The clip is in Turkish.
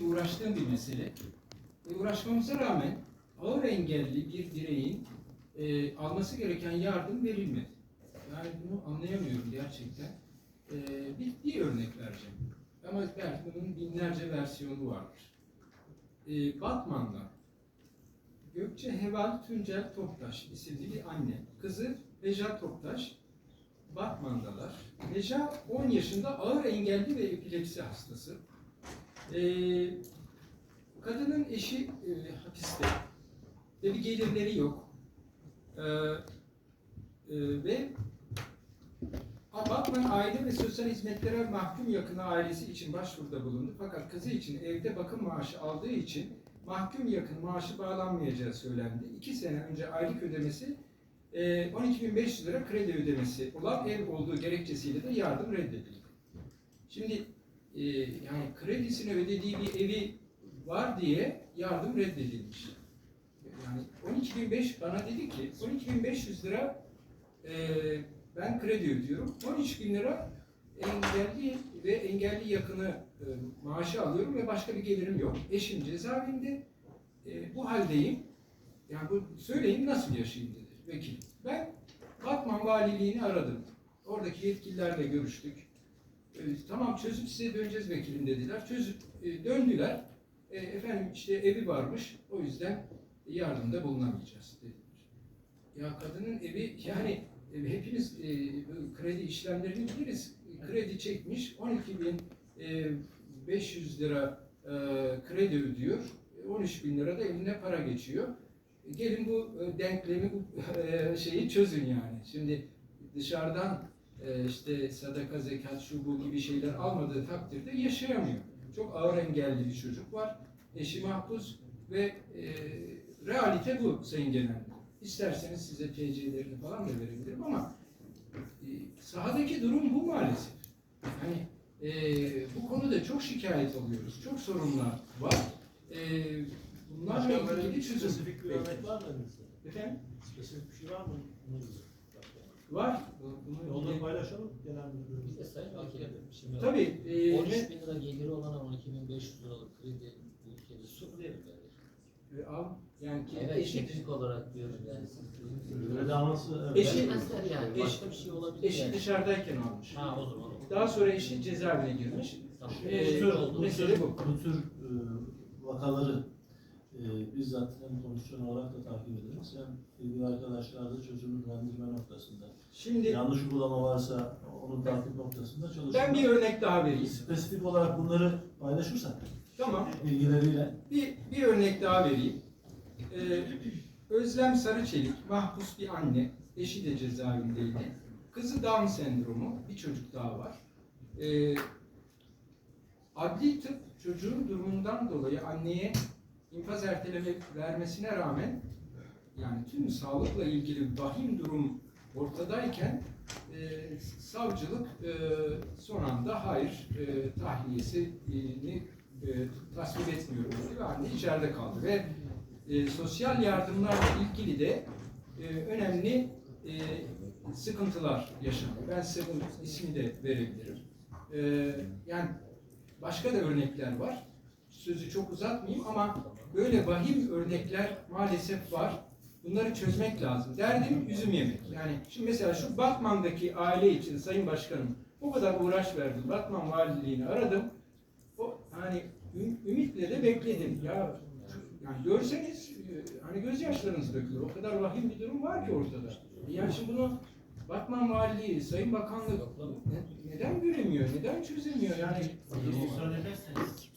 süredir uğraştığım bir mesele. E, uğraşmamıza rağmen ağır engelli bir bireyin e, alması gereken yardım verilmedi. Yani bunu anlayamıyorum gerçekten. E, bir, bir örnek vereceğim. Ama belki bunun binlerce versiyonu vardır. E, Batman'da Gökçe Heval Tuncel Toptaş isimli bir anne. Kızı Beja Toptaş Batman'dalar. Beja 10 yaşında ağır engelli ve epilepsi hastası. Ee, kadının eşi e, hapiste ve bir gelirleri yok. Ee, e, ve Batman Aile ve Sosyal Hizmetlere Mahkum Yakını ailesi için başvuruda bulundu. Fakat kızı için evde bakım maaşı aldığı için mahkum yakın maaşı bağlanmayacağı söylendi. İki sene önce aylık ödemesi e, 12.500 lira kredi ödemesi olan ev olduğu gerekçesiyle de yardım reddedildi. Şimdi e, yani kredisini ödediği bir evi var diye yardım reddedilmiş. Yani 12.500 bana dedi ki 12.500 lira e, ben kredi ödüyorum. 13.000 lira engelli ve engelli yakını e, maaşı alıyorum ve başka bir gelirim yok. Eşim cezaevinde. E, bu haldeyim. Yani bu söyleyin nasıl yaşayayım dedi vekil. Ben Batman Valiliğini aradım. Oradaki yetkililerle görüştük. E, tamam çözüp size döneceğiz vekilim dediler. Çözüp e, döndüler. E, efendim işte evi varmış. O yüzden yardımda bulunamayacağız dediler. Ya kadının evi yani e, hepimiz e, kredi işlemlerini biliriz. Kredi çekmiş 12.500 lira e, kredi ödüyor. 13 bin lira da eline para geçiyor. E, Gelin bu e, denklemi, bu e, şeyi çözün yani. Şimdi dışarıdan e, işte sadaka, zekat, şu bu gibi şeyler almadığı takdirde yaşayamıyor. Çok ağır engelli bir çocuk var. Eşi mahpus ve e, realite bu Sayın Genel. İsterseniz size TC'lerini falan da verebilirim ama e, sahadaki durum bu maalesef. Yani e, bu konuda çok şikayet alıyoruz. Çok sorunlar var. E, bunlarla ilgili çözüm. spesifik bir örnek var mı? Efendim? Spesifik bir şey var mı? Var. Bunu Onları ilgili- paylaşalım genel Bir de müdürümüzle. sayın vakilim şimdi Tabii. E, 13 ne- bin lira geliri olan 12.500 liralık kredi bu ülkede su değil mi? e, al, yani ki Evet, eşit, teknik olarak diyorum yani Kredi alması evet. Eşi- yani başka bir şey olabilir eşi yani. dışarıdayken almış. Ha o zaman. Daha sonra eşi cezaevine girmiş. Tamam. Ee, Bu tür, oldu. bu mesele tür, bu. bu tür e, vakaları e, bizzat hem komisyon olarak da takip ederiz hem ilgili arkadaşlar da çözümlendirme noktasında. Şimdi Yanlış uygulama varsa onun takip noktasında çalışıyoruz. ben bir örnek daha vereyim. Spesifik olarak bunları paylaşırsak Tamam. bilgileriyle Bir, bir örnek daha vereyim. Ee, Özlem Sarıçelik, mahpus bir anne, eşi de cezaevindeydi. Kızı Down sendromu, bir çocuk daha var. Ee, adli tıp çocuğun durumundan dolayı anneye infaz erteleme vermesine rağmen yani tüm sağlıkla ilgili vahim durum ortadayken e, savcılık e, son anda hayır e, tahliyesini e, tasvip etmiyorum dedi ve anne içeride kaldı ve e, sosyal yardımlarla ilgili de e, önemli e, sıkıntılar yaşandı. Ben size bunun ismini de verebilirim. E, yani başka da örnekler var. Sözü çok uzatmayayım ama böyle vahim örnekler maalesef var. Bunları çözmek lazım. Derdim üzüm yemek. Yani şimdi mesela şu Batman'daki aile için Sayın Başkanım o kadar uğraş verdim. Batman valiliğini aradım. O hani üm- ümitle de bekledim. Ya yani görseniz e, hani gözyaşlarınız dökülür. O kadar vahim bir durum var ki ortada. Yani şimdi bunu Batman Valiliği, Sayın Bakanlık ne- neden göremiyor, neden çözemiyor yani? Müsaade ederseniz.